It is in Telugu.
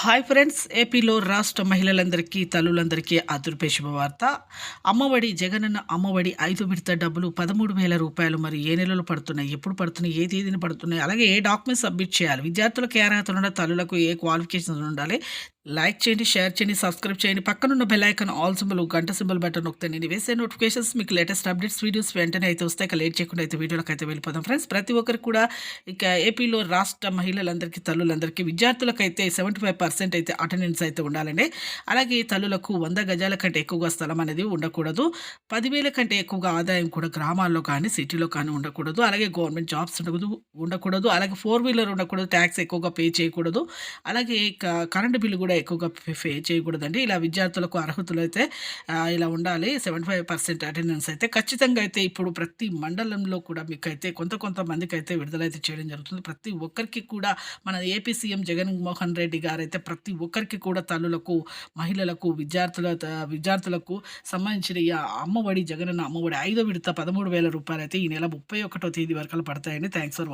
హాయ్ ఫ్రెండ్స్ ఏపీలో రాష్ట్ర మహిళలందరికీ తల్లులందరికీ అదుర్పే శుభవార్త. అమ్మఒడి జగనన్న అమ్మఒడి ఐదు విడత డబ్బులు పదమూడు వేల రూపాయలు. మరి ఏ నెలలు పడుతున్నాయి? ఎప్పుడు పడుతున్నాయి? ఏ తేదీన పడుతున్నాయి? అలాగే ఏ డాక్యుమెంట్స్ సబ్మిట్ చేయాలి? విద్యార్థులకు ఏ అర్హతలు ఉండాలి? తల్లులకు ఏ క్వాలిఫికేషన్స్ ఉండాలి? లైక్ చేయండి షేర్ చేయండి సబ్స్క్రైబ్ చేయండి. పక్కనున్న బెల్ ఐకాన్ ఆల్ సింబల్ గంట సింబల్ బటన్ నొక్కితే నేను వేసే నోటిఫికేషన్స్ మీకు లేటెస్ట్ అప్డేట్స్ వీడియోస్ వెంటనే అయితే వస్తాయి. ఇక లేట్ చేయకుండా అయితే వీడియోలకు అయితే వెళ్ళిపోదాం. ఫ్రెండ్స్ ప్రతి ఒక్కరికి కూడా ఇక ఏపీలో రాష్ట్ర మహిళలందరికీ తల్లులందరికీ విద్యార్థులకైతే సెవెంటీ ఫైవ్ పర్సెంట్ అయితే అటెండెన్స్ అయితే ఉండాలండి. అలాగే తల్లులకు వంద గజాల కంటే ఎక్కువగా స్థలం అనేది ఉండకూడదు. పదివేల కంటే ఎక్కువగా ఆదాయం కూడా గ్రామాల్లో కానీ సిటీలో కానీ ఉండకూడదు. అలాగే గవర్నమెంట్ జాబ్స్ ఉండకూడదు ఉండకూడదు. అలాగే ఫోర్ వీలర్ ఉండకూడదు ట్యాక్స్ ఎక్కువగా పే చేయకూడదు. అలాగే క- కరెంటు బిల్లు కూడా ఎక్కువగా పే పే చేయకూడదండి. ఇలా విద్యార్థులకు అర్హతలు అయితే ఇలా ఉండాలి. సెవెంటీ ఫైవ్ పర్సెంట్ అటెండెన్స్ అయితే ఖచ్చితంగా అయితే ఇప్పుడు ప్రతి మండలంలో కూడా మీకు అయితే కొంత కొంతమందికి అయితే విడుదలైతే చేయడం జరుగుతుంది. ప్రతి ఒక్కరికి కూడా మన ఏపీ సీఎం జగన్మోహన్ రెడ్డి గారు అయితే ప్రతి ఒక్కరికి కూడా తల్లులకు మహిళలకు విద్యార్థుల విద్యార్థులకు సంబంధించిన ఈ అమ్మఒడి జగనన్న అమ్మఒడి ఐదో విడత పదమూడు వేల రూపాయలు అయితే ఈ నెల ముప్పై ఒకటో తేదీ వరకు పడతాయని థ్యాంక్స్ ఫర్